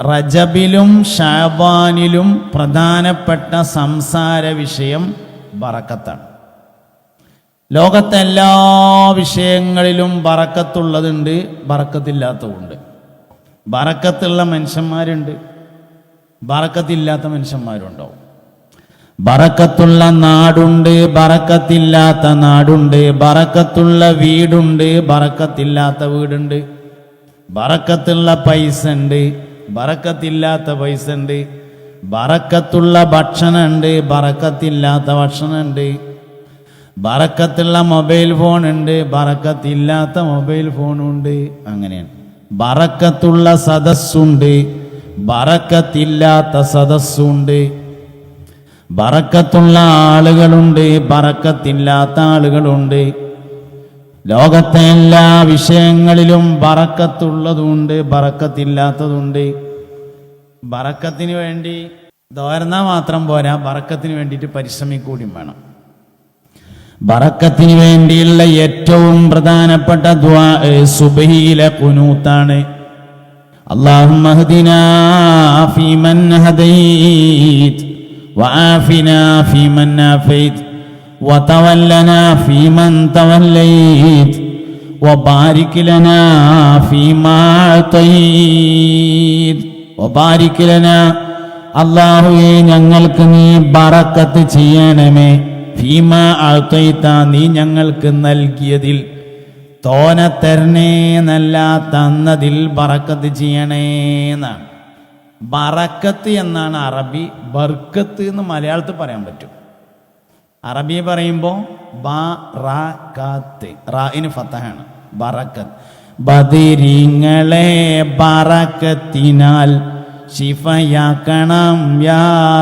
റജബിലും ഷാബാനിലും പ്രധാനപ്പെട്ട സംസാര വിഷയം ബറക്കത്താണ്. ലോകത്തെ എല്ലാ വിഷയങ്ങളിലും ബറക്കത്തുള്ളതുണ്ട് ബറക്കത്തില്ലാത്തതുണ്ട് ബറക്കത്തുള്ള മനുഷ്യന്മാരുണ്ട് ബറക്കത്തില്ലാത്ത മനുഷ്യന്മാരുണ്ടാവും. ബറക്കത്തുള്ള നാടുണ്ട് ബറക്കത്തില്ലാത്ത നാടുണ്ട് ബറക്കത്തുള്ള വീടുണ്ട് ബറക്കത്തില്ലാത്ത വീടുണ്ട് ബറക്കത്തുള്ള പൈസ ഉണ്ട് ബറക്കത്തില്ലാത്ത പൈസ ഉണ്ട് ബറക്കത്തുള്ള ഭക്ഷണമുണ്ട്. ബറക്കത്തില്ലാത്ത ഭക്ഷണമുണ്ട്. ബറക്കത്തുള്ള മൊബൈൽ ഫോൺ ഉണ്ട് ബറക്കത്തില്ലാത്ത മൊബൈൽ ഫോണുണ്ട്. അങ്ങനെയാണ്. ബറക്കത്തുള്ള സദസ്സുണ്ട്. ബറക്കത്തില്ലാത്ത സദസ്സുണ്ട്. ബറക്കത്തുള്ള ആളുകളുണ്ട്. ബറക്കത്തില്ലാത്ത ആളുകളുണ്ട്. ലോകത്തെ എല്ലാ വിഷയങ്ങളിലും ബറക്കത്തുള്ളതുണ്ട് ബറക്കത്തില്ലാത്തതുണ്ട് ബറക്കത്തിന് വേണ്ടി തോരന്നാ മാത്രം പോരാ ബറക്കത്തിന് വേണ്ടിയിട്ട് പരിശ്രമിക്കൂടിയും വേണം ബറക്കത്തിന് വേണ്ടിയുള്ള ഏറ്റവും പ്രധാനപ്പെട്ട ദ്വാ സുബഹിയിലെ കുനൂത്താണ് اللهم اهدنا فيمن هديت وعافنا فيمن عافيت وتولنا فيمن توليت وبارك لنا فيما أعطيت وبارك لنا അള്ളാഹുവെ ഞങ്ങൾക്ക് നീ ബറക്കത്ത് ചെയ്യണമേ ഭീമ അഴ്ത്തൈത്ത നീ ഞങ്ങൾക്ക് നൽകിയതിൽ തോന തരണേ എന്നല്ല തന്നതിൽ ബറക്കത്ത് ചെയ്യണേ എന്നാണ് ബറക്കത്ത് എന്നാണ് അറബി ബർക്കത്ത് എന്ന് മലയാളത്തിൽ പറയാൻ പറ്റും അറബി പറയുമ്പോൾ റായിന് ഫത്തഹാണ് ബറക്കത്ത്. ബദിരിങ്ങളെ ബറക്കത്തിനാൽ ശിഫയാക്കണം യാ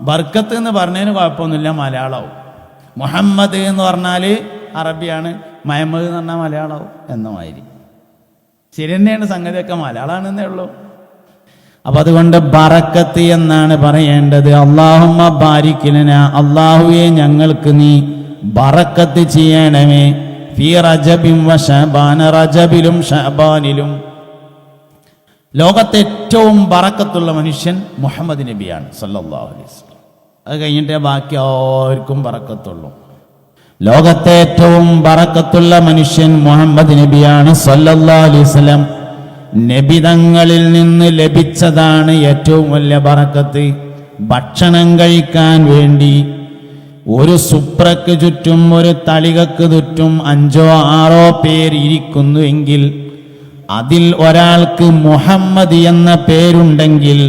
ബർക്കത്ത് എന്ന് പറഞ്ഞതിന് കുഴപ്പമൊന്നുമില്ല മലയാളവും. മുഹമ്മദ് എന്ന് പറഞ്ഞാൽ അറബിയാണ് മഹമ്മദ് എന്ന് പറഞ്ഞാൽ മലയാളവും എന്ന മാതിരി. ശരി തന്നെയാണ് സംഗതിയൊക്കെ മലയാളമാണെന്നേ ഉള്ളൂ. അപ്പൊ അതുകൊണ്ട് ബറക്കത്ത് എന്നാണ് പറയേണ്ടത്. അള്ളാഹുമ്മ ബാരിക്കിലന. അള്ളാഹുവെ ഞങ്ങൾക്ക് നീ ബറക്കത്ത് ചെയ്യണമേ. ഫി റജബിം വ റജബിലും ഷബാനിലും ലോകത്തെ ഏറ്റവും ബറക്കത്തുള്ള മനുഷ്യൻ മുഹമ്മദ് നബിയാണ് സല്ലല്ലാഹു അലൈഹി വസല്ലം. അത് കഴിഞ്ഞിട്ടേ ബാക്കി ആർക്കും ബറക്കത്തുള്ളൂ. ലോകത്തെ ഏറ്റവും ബറക്കത്തുള്ള മനുഷ്യൻ മുഹമ്മദ് നബിയാണ് സല്ലല്ലാ അലൈഹി നബിതങ്ങളിൽ നിന്ന് ലഭിച്ചതാണ് ഏറ്റവും വലിയ പറക്കത്ത് ഭക്ഷണം കഴിക്കാൻ വേണ്ടി ഒരു സുപ്രക്ക് ചുറ്റും ഒരു തളികക്ക് ചുറ്റും അഞ്ചോ ആറോ പേർ ഇരിക്കുന്നു എങ്കിൽ അതിൽ ഒരാൾക്ക് മുഹമ്മദ് എന്ന പേരുണ്ടെങ്കിൽ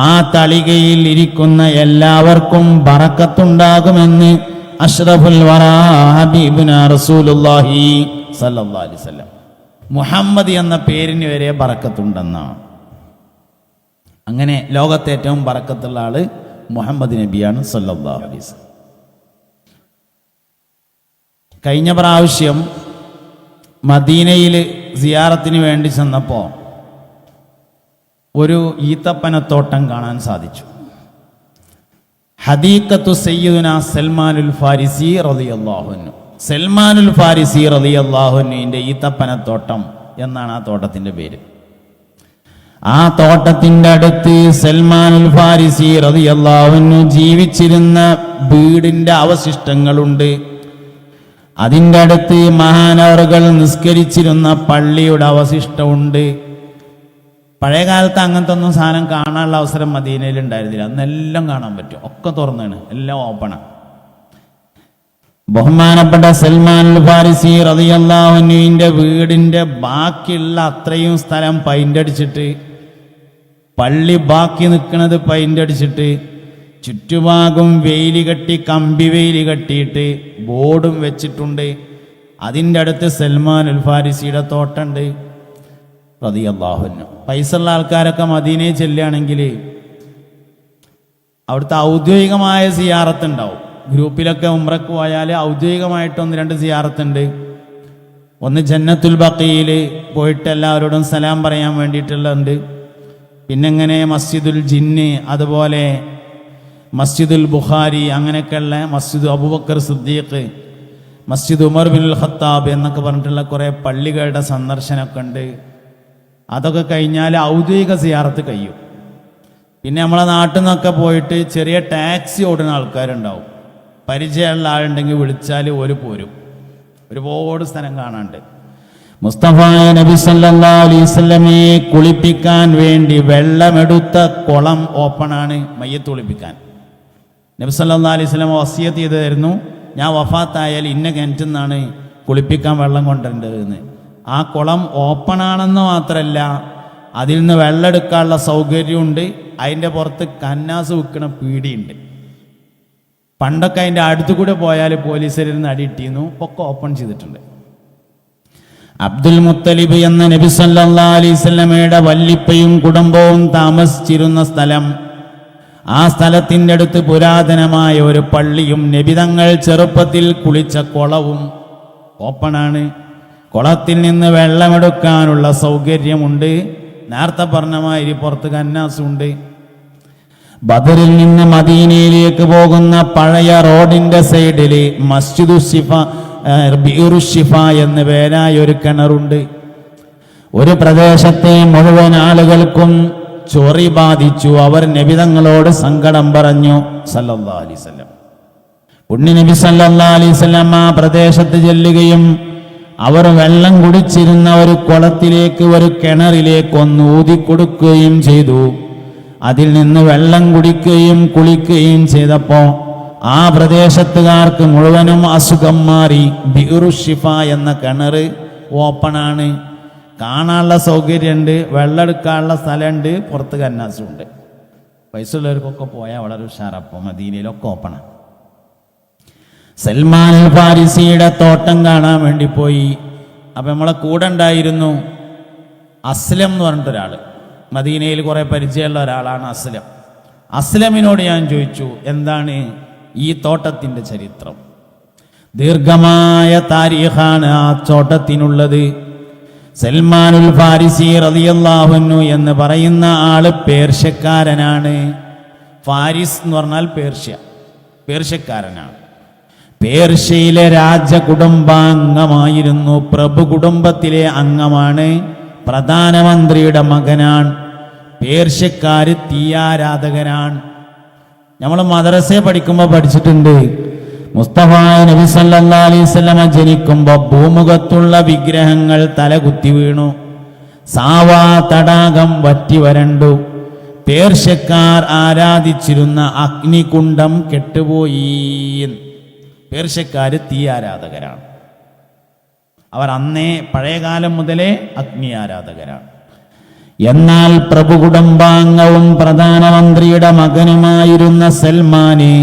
ആ തളികയിൽ ഇരിക്കുന്ന എല്ലാവർക്കും ബറക്കത്തുണ്ടാകുമെന്ന് അഷ്റഫുൽ വറാ ഹബീബുന റസൂലുള്ളാഹി സല്ലല്ലാഹി അലൈഹി വസല്ലം. മുഹമ്മദ് എന്ന പേരിന് വരെ ബറക്കത്തുണ്ടെന്നാണ് അങ്ങനെ ലോകത്തെ ഏറ്റവും ബറക്കത്തുള്ള ആൾ മുഹമ്മദ് നബിയാണ് സല്ലല്ലാഹു അലൈഹി വസല്ലം. കഴിഞ്ഞ പ്രാവശ്യം മദീനയിൽ സിയാറത്തിന് വേണ്ടി ചെന്നപ്പോൾ ഒരു ഈത്തപ്പനത്തോട്ടം കാണാൻ സാധിച്ചു. ഹദീക്കത്തു സയ്യിദുന സൽമാനുൽ ഫാരിസി റളിയല്ലാഹുനു സൽമാനുൽ ഫാരിസി റലി അള്ളാഹുനുവിന്റെ ഈത്തപ്പനത്തോട്ടം എന്നാണ് ആ തോട്ടത്തിന്റെ പേര്. ആ തോട്ടത്തിന്റെ അടുത്ത് സൽമാനുൽ ഫാരിസി റളിയല്ലാഹുനു ജീവിച്ചിരുന്ന വീടിന്റെ അവശിഷ്ടങ്ങളുണ്ട്. അതിന്റെ അടുത്ത് മഹാനവറുകൾ നിസ്കരിച്ചിരുന്ന പള്ളിയുടെ അവശിഷ്ടമുണ്ട്. പഴയ കാലത്ത് അങ്ങനത്തെ ഒന്നും സാധനം കാണാനുള്ള അവസരം മദീനയിൽ ഉണ്ടായിരുന്നില്ല. അന്നെല്ലാം കാണാൻ പറ്റും. ഒക്കെ തുറന്നാണ്. എല്ലാം ഓപ്പണാണ് ബഹുമാനപ്പെട്ട സൽമാൻ ഫാരിസി റതിയല്ലാഹുവിന്റെ വീടിന്റെ ബാക്കിയുള്ള അത്രയും സ്ഥലം പൈന്റ് അടിച്ചിട്ട് പള്ളി ബാക്കി നിൽക്കുന്നത് പൈന്റ് അടിച്ചിട്ട് ചുറ്റുഭാഗം വെയിൽ കെട്ടി കമ്പി വെയിൽ കെട്ടിയിട്ട് ബോർഡും വെച്ചിട്ടുണ്ട്. അതിന്റെ അടുത്ത് സൽമാൻ ഉൽ ഫാരിസിയുടെ തോട്ടമുണ്ട്. റതിയല്ലാഹുന്നു പൈസ ഉള്ള ആൾക്കാരൊക്കെ മദീനയിൽ ചെല്ലുകയാണെങ്കിൽ അവിടുത്തെ ഔദ്യോഗികമായ സിയാറത്ത് ഉണ്ടാവും. ഗ്രൂപ്പിലൊക്കെ ഉമ്രക്ക് പോയാൽ ഔദ്യോഗികമായിട്ടൊന്ന് രണ്ട് സിയാറത്തുണ്ട്. ഒന്ന് ജന്നത്തുൽ ബക്കയിൽ പോയിട്ട് എല്ലാവരോടും സലാം പറയാൻ വേണ്ടിയിട്ടുള്ളുണ്ട് പിന്നെങ്ങനെ മസ്ജിദുൽ ജിന്ന് അതുപോലെ മസ്ജിദുൽ ബുഖാരി അങ്ങനെയൊക്കെയുള്ള മസ്ജിദ് അബൂബക്കർ സിദ്ദീഖ് മസ്ജിദ് ഉമർ ബിൻ ഖത്താബ് എന്നൊക്കെ പറഞ്ഞിട്ടുള്ള കുറേ പള്ളികളുടെ സന്ദർശനമൊക്കെ ഉണ്ട്. അതൊക്കെ കഴിഞ്ഞാൽ ഔദ്യോഗിക സിയാറത്ത് കഴിയും. പിന്നെ നമ്മളെ നാട്ടിൽ നിന്നൊക്കെ പോയിട്ട് ചെറിയ ടാക്സി ഓടുന്ന ആൾക്കാരുണ്ടാവും. പരിചയമുള്ള ആളുണ്ടെങ്കിൽ വിളിച്ചാൽ ഒരു പോരും. ഒരുപാട് സ്ഥലം കാണാണ്ട് മുസ്തഫായ നബി വസല്ലമയെ കുളിപ്പിക്കാൻ വേണ്ടി വെള്ളമെടുത്ത കുളം ഓപ്പണാണ് മയ്യത്ത് കുളിപ്പിക്കാൻ. നബി സല്ലാ അലൈഹി വസല്ലം വസിയത്ത് ചെയ്തായിരുന്നു ഞാൻ വഫാത്തായാൽ ഇന്ന കിണറ്റിൽ നിന്നാണ് കുളിപ്പിക്കാൻ വെള്ളം കൊണ്ടുവരേണ്ടതെന്ന്. ആ കുളം ഓപ്പണാണെന്ന് മാത്രമല്ല അതിൽ നിന്ന് വെള്ളം എടുക്കാനുള്ള സൗകര്യമുണ്ട്. അതിന്റെ പുറത്ത് കന്നാസ് വിൽക്കണ പീടിയുണ്ട്. പണ്ടൊക്കെ അതിന്റെ അടുത്തു കൂടെ പോയാൽ പോലീസുകാരിൽ നിന്ന് അടിയിട്ടിരുന്നു ഒക്കെ ഓപ്പൺ ചെയ്തിട്ടുണ്ട്. അബ്ദുൽ മുത്തലിബ് എന്ന നബി സല്ലാ അലൈഹി വസല്ലമയുടെ വല്ലിപ്പയും കുടുംബവും താമസിച്ചിരുന്ന സ്ഥലം ആ സ്ഥലത്തിന്റെ അടുത്ത് പുരാതനമായ ഒരു പള്ളിയും നബിതങ്ങൾ ചെറുപ്പത്തിൽ കുളിച്ച കുളവും ഓപ്പണാണ്. കുളത്തിൽ നിന്ന് വെള്ളമെടുക്കാനുള്ള സൗകര്യമുണ്ട്. നേരത്തെ പറഞ്ഞ മാതിരി പുറത്ത് കന്നാസുണ്ട്. ബദറിൽ നിന്ന് മദീനയിലേക്ക് പോകുന്ന പഴയ റോഡിന്റെ സൈഡിൽ മസ്ജിദു ഷിഫ ബീറുഷിഫ ബീറു ഷിഫ എന്ന് പേരായ ഒരു കിണറുണ്ട്. ഒരു പ്രദേശത്തെ മുഴുവൻ ആളുകൾക്കും ചൊറി ബാധിച്ചു. അവർ നബിതങ്ങളോട് സങ്കടം പറഞ്ഞു സല്ലാസ്ലം പുണ്യ നബി സല്ലാ അലൈഹി വസല്ലം ആ പ്രദേശത്ത് ചെല്ലുകയും അവർ വെള്ളം കുടിച്ചിരുന്ന ഒരു കുളത്തിലേക്ക് ഒരു കിണറിലേക്ക് ഒന്ന് ഊതി കൊടുക്കുകയും ചെയ്തു. അതിൽ നിന്ന് വെള്ളം കുടിക്കുകയും കുളിക്കുകയും ചെയ്തപ്പോ ആ പ്രദേശത്തുകാർക്ക് മുഴുവനും അസുഖം മാറി. ബിറുഷിഫ എന്ന കിണറ് ഓപ്പണാണ് കാണാനുള്ള സൗകര്യമുണ്ട് വെള്ളം എടുക്കാനുള്ള സ്ഥലമുണ്ട് പുറത്ത് കന്നാസുണ്ട്. പൈസ ഉള്ളവർക്കൊക്കെ പോയാൽ വളരെ ഉഷാറപ്പം മദീനയിലൊക്കെ ഓപ്പണാണ് സൽമാൻ ഫാരിസിയുടെ തോട്ടം കാണാൻ വേണ്ടി പോയി. അപ്പം നമ്മളെ കൂടെ ഉണ്ടായിരുന്നു അസ്ലം എന്ന് പറഞ്ഞിട്ട് ഒരാൾ മദീനയിൽ കുറേ പരിചയമുള്ള ഒരാളാണ് അസ്ലം. അസ്ലമിനോട് ഞാൻ ചോദിച്ചു എന്താണ് ഈ തോട്ടത്തിന്റെ ചരിത്രം? ദീർഘമായ താരീഖാണ് ആ തോട്ടത്തിനുള്ളത്. സൽമാനുൽ ഫാരിസി റതിയല്ലാഹുന്നു എന്ന് പറയുന്ന ആൾ പേർഷ്യക്കാരനാണ്. ഫാരിസ് എന്ന് പറഞ്ഞാൽ പേർഷ്യ പേർഷ്യക്കാരനാണ്. പേർഷ്യയിലെ രാജകുടുംബാംഗമായിരുന്നു പ്രഭു കുടുംബത്തിലെ അംഗമാണ് പ്രധാനമന്ത്രിയുടെ മകനാണ്. പേർഷ്യക്കാര് തീയാരാധകനാണ് നമ്മൾ മദ്രസയെ പഠിക്കുമ്പോൾ പഠിച്ചിട്ടുണ്ട്. മുസ്തഫ നബി സല്ലാ അലൈഹി വസല്ലമ ജനിക്കുമ്പോൾ ഭൂമുഖത്തുള്ള വിഗ്രഹങ്ങൾ തലകുത്തി വീണു. സാവാ തടാകം വറ്റി വരണ്ടു. പേർഷ്യക്കാർ ആരാധിച്ചിരുന്ന അഗ്നികുണ്ഡം കെട്ടുപോയി. പേർഷ്യക്കാര് തീ ആരാധകരാണ്. അവർ അന്നേ പഴയകാലം മുതലേ അഗ്നി ആരാധകരാണ് എന്നാൽ പ്രഭു കുടുംബാംഗവും പ്രധാനമന്ത്രിയുടെ മകനുമായിരുന്ന സൽമാനെ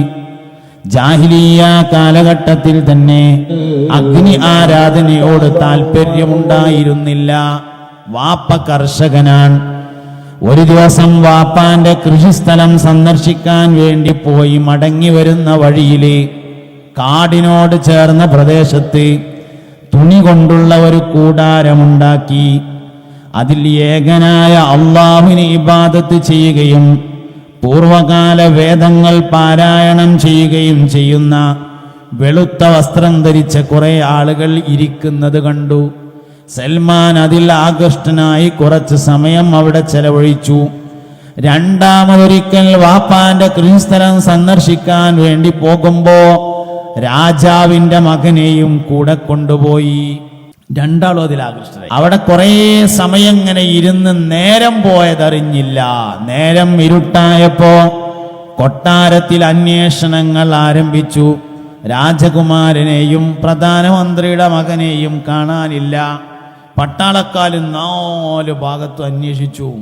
ജാഹിലിയ കാലഘട്ടത്തിൽ തന്നെ അഗ്നി ആരാധനയോട് താല്പര്യമുണ്ടായിരുന്നില്ല വാപ്പ കർഷകനാണ്. ഒരു ദിവസം വാപ്പാന്റെ കൃഷിസ്ഥലം സന്ദർശിക്കാൻ വേണ്ടി പോയി മടങ്ങി വരുന്ന വഴിയിലെ കാടിനോട് ചേർന്ന പ്രദേശത്ത് തുണി കൊണ്ടുള്ള ഒരു കൂടാരമുണ്ടാക്കി. അതിൽ ഏകനായ അള്ളാഹുവിന് ഇബാദത്ത് ചെയ്യുകയും പൂർവകാല വേദങ്ങൾ പാരായണം ചെയ്യുകയും ചെയ്യുന്ന വെളുത്ത വസ്ത്രം ധരിച്ച കുറെ ആളുകൾ ഇരിക്കുന്നത് കണ്ടു. സൽമാൻ അതിൽ ആകൃഷ്ടനായി കുറച്ച് സമയം അവിടെ ചെലവഴിച്ചു. രണ്ടാമതൊരിക്കൽ വാപ്പാന്റെ കൃഷിസ്ഥലം സന്ദർശിക്കാൻ വേണ്ടി പോകുമ്പോ രാജാവിന്റെ മകനെയും കൂടെ കൊണ്ടുപോയി. രണ്ടാളും അതിൽ ആകൃഷ്ടരായി. അവിടെ കുറേ സമയം ഇങ്ങനെ ഇരുന്ന് നേരം പോയതറിഞ്ഞില്ല. നേരം ഇരുട്ടായപ്പോ കൊട്ടാരത്തിൽ അന്വേഷണങ്ങൾ ആരംഭിച്ചു. രാജകുമാരനെയും പ്രധാനമന്ത്രിയുടെ മകനെയും കാണാനില്ല. പട്ടാളക്കാലും നാല് ഭാഗത്തും അന്വേഷിച്ചു.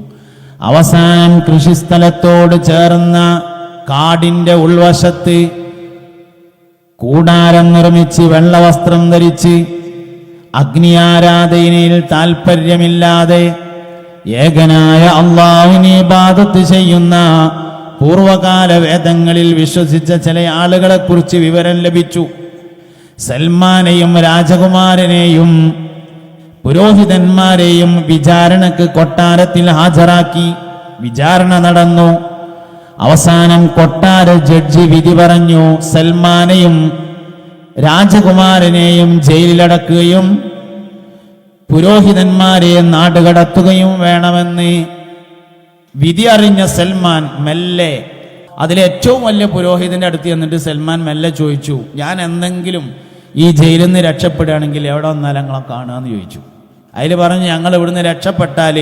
അവസാനം കൃഷിസ്ഥലത്തോട് ചേർന്ന കാടിന്റെ ഉൾവശത്ത് കൂടാരം നിർമ്മിച്ച് വെള്ളവസ്ത്രം ധരിച്ച് അഗ്നിയാരാധനയിൽ താൽപ്പര്യമില്ലാതെ ഏകനായ അള്ളാഹുവിനെ ബാധത്ത് ചെയ്യുന്ന പൂർവകാല വേദങ്ങളിൽ വിശ്വസിച്ച ചില ആളുകളെക്കുറിച്ച് വിവരം ലഭിച്ചു. സൽമാനെയും രാജകുമാരനെയും പുരോഹിതന്മാരെയും വിചാരണക്ക് കൊട്ടാരത്തിൽ ഹാജരാക്കി വിചാരണ നടന്നു. അവസാനം കൊട്ടാര ജഡ്ജി വിധി പറഞ്ഞു സൽമാനെയും രാജകുമാരനെയും ജയിലിലടക്കുകയും പുരോഹിതന്മാരെ നാടുകടത്തുകയും വേണമെന്ന് വിധി അറിഞ്ഞ സൽമാൻ മെല്ലെ അതിലേറ്റവും വലിയ പുരോഹിതന്റെ അടുത്ത് ചെന്നിട്ട് സൽമാൻ മെല്ലെ ചോദിച്ചു ഞാൻ എന്തെങ്കിലും ഈ ജയിലിൽ നിന്ന് രക്ഷപ്പെടുകയാണെങ്കിൽ എവിടെ വന്നാലും ഞങ്ങളെ കാണുകയെന്ന് ചോദിച്ചു. അതിൽ പറഞ്ഞു ഞങ്ങൾ ഇവിടുന്ന് രക്ഷപ്പെട്ടാൽ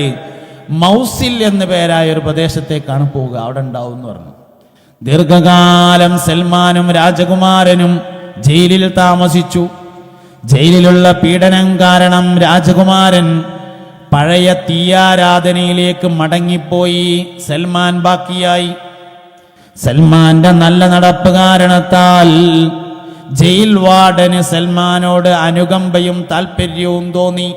മൗസിൽ എന്ന പേരായ ഒരു പ്രദേശത്തേക്കാണ് പോവുക. അവിടെ ഉണ്ടാവും എന്ന് പറഞ്ഞു. ദീർഘകാലം സൽമാനും രാജകുമാരനും ജയിലിൽ താമസിച്ചു. ജയിലിലുള്ള പീഡനം കാരണം രാജകുമാരൻ പഴയ തീയാരാധനയിലേക്ക് മടങ്ങിപ്പോയി. സൽമാൻ ബാക്കിയായി. സൽമാന്റെ നല്ല നടപ്പ് കാരണത്താൽ ജയിൽ വാർഡന് സൽമാനോട് അനുകമ്പയും താല്പര്യവും തോന്നി.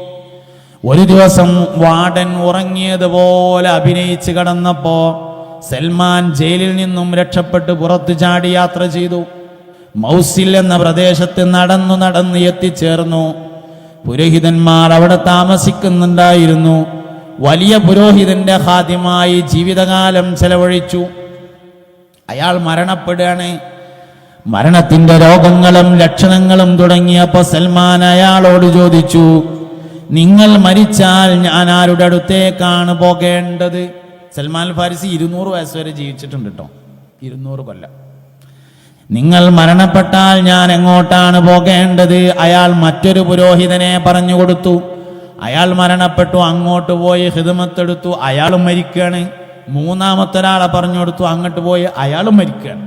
ഒരു ദിവസം വാർഡൻ ഉറങ്ങിയതുപോലെ അഭിനയിച്ച് കടന്നപ്പോ സൽമാൻ ജയിലിൽ നിന്നും രക്ഷപ്പെട്ട് പുറത്തു ചാടി യാത്ര ചെയ്തു. മൗസിൽ എന്ന പ്രദേശത്ത് നടന്നു നടന്ന് എത്തിച്ചേർന്നു. പുരോഹിതന്മാർ അവിടെ താമസിക്കുന്നുണ്ടായിരുന്നു. വലിയ പുരോഹിതന്റെ ഹാദ്യമായി ജീവിതകാലം ചെലവഴിച്ചു. അയാൾ മരണപ്പെടുകയാണ്. മരണത്തിന്റെ രോഗങ്ങളും ലക്ഷണങ്ങളും തുടങ്ങിയപ്പോൾ സൽമാൻ അയാളോട് ചോദിച്ചു നിങ്ങൾ മരിച്ചാൽ ഞാൻ ആരുടെ അടുത്തേക്കാണ് പോകേണ്ടത്? സൽമാൻ ഫാരിസി ഇരുന്നൂറ് വയസ്സ് വരെ ജീവിച്ചിട്ടുണ്ട് കേട്ടോ ഇരുന്നൂറ് കൊല്ലം. നിങ്ങൾ മരണപ്പെട്ടാൽ ഞാൻ എങ്ങോട്ടാണ് പോകേണ്ടത്? അയാൾ മറ്റൊരു പുരോഹിതനെ പറഞ്ഞു കൊടുത്തു. അയാൾ മരണപ്പെട്ടു അങ്ങോട്ട് പോയി ഹിതമത്തെടുത്തു അയാളും മരിക്കുകയാണ് മൂന്നാമത്തെ ഒരാളെ പറഞ്ഞു കൊടുത്തു അങ്ങോട്ട് പോയി അയാളും മരിക്കുകയാണ്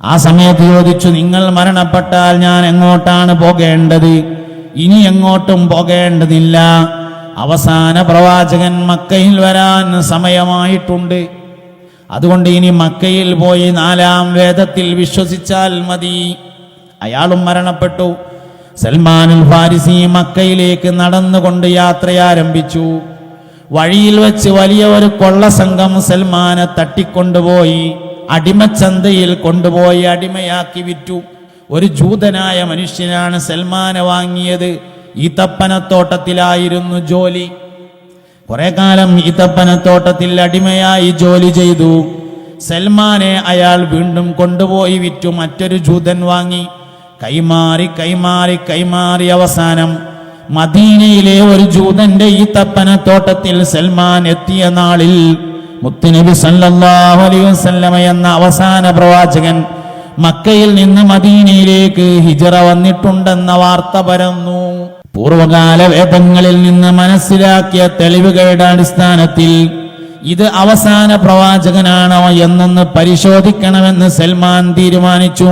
ആ സമയത്ത് ചോദിച്ചു നിങ്ങൾ മരണപ്പെട്ടാൽ ഞാൻ എങ്ങോട്ടാണ് പോകേണ്ടത്? ഇനി എങ്ങോട്ടും പോകേണ്ടതില്ല. അവസാന പ്രവാചകൻ മക്കയിൽ വരാൻ സമയമായിട്ടുണ്ട്. അതുകൊണ്ട് ഇനി മക്കയിൽ പോയി നാലാം വേദത്തിൽ വിശ്വസിച്ചാൽ മതി. അയാളും മരണപ്പെട്ടു. സൽമാനുൽ ഫാരിസി മക്കയിലേക്ക് നടന്നുകൊണ്ട് യാത്ര ആരംഭിച്ചു വഴിയിൽ വെച്ച് വലിയ ഒരു കൊള്ളസംഘം സൽമാനെ തട്ടിക്കൊണ്ടുപോയി. അടിമച്ചന്തയിൽ കൊണ്ടുപോയി അടിമയാക്കി വിറ്റു. ഒരു ജൂതനായ മനുഷ്യനാണ് സൽമാനെ വാങ്ങിയത്. ഈത്തപ്പനത്തോട്ടത്തിലായിരുന്നു ജോലി. കുറെ കാലം ഈത്തപ്പനത്തോട്ടത്തിൽ അടിമയായി ജോലി ചെയ്തു. സൽമാനെ അയാൾ വീണ്ടും കൊണ്ടുപോയി വിറ്റു. മറ്റൊരു ജൂതൻ വാങ്ങി. കൈമാറി കൈമാറി കൈമാറി അവസാനം മദീനയിലെ ഒരു ജൂതന്റെ ഈ തപ്പനത്തോട്ടത്തിൽ സൽമാൻ എത്തിയ നാളിൽ മുത്തുനബി സല്ലല്ലാഹു അലൈഹി വസല്ലമ എന്ന അവസാന പ്രവാചകൻ മക്കയിൽ നിന്ന് മദീനയിലേക്ക് ഹിജറ വന്നിട്ടുണ്ടെന്ന വാർത്ത പരന്നു. പൂർവകാല വേദങ്ങളിൽ നിന്ന് മനസ്സിലാക്കിയ തെളിവുകളുടെ അടിസ്ഥാനത്തിൽ ഇത് അവസാന പ്രവാചകനാണോ എന്നൊന്ന് പരിശോധിക്കണമെന്ന് സൽമാൻ തീരുമാനിച്ചു.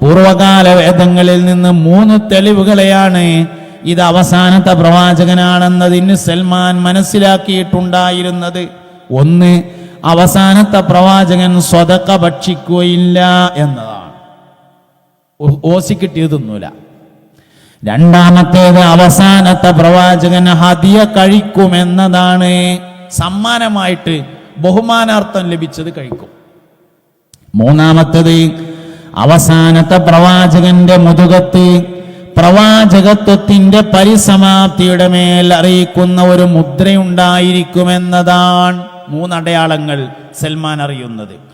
പൂർവകാല വേദങ്ങളിൽ നിന്ന് മൂന്ന് തെളിവുകളെയാണ് ഇത് അവസാനത്തെ പ്രവാചകനാണെന്നതിന് സൽമാൻ മനസ്സിലാക്കിയിട്ടുണ്ടായിരുന്നത്. ഒന്ന് അവസാനത്തെ പ്രവാചകൻ സ്വതക്ക ഭക്ഷിക്കുകയില്ല എന്നതാണ്. ഓസി കിട്ടിയതൊന്നുമില്ല. രണ്ടാമത്തേത് അവസാനത്തെ പ്രവാചകൻ ഹദിയ കഴിക്കുമെന്നതാണ് സമ്മാനമായിട്ട് ബഹുമാനാർത്ഥം ലഭിച്ചത് കഴിക്കും. മൂന്നാമത്തത് അവസാനത്തെ പ്രവാചകന്റെ മുതുകത്ത് പ്രവാചകത്വത്തിന്റെ പരിസമാപ്തിയുടെ മേൽ അറിയിക്കുന്ന ഒരു മുദ്രയുണ്ടായിരിക്കുമെന്നതാണ് മൂന്നടയാളങ്ങൾ സൽമാൻ അറിയുന്നത്.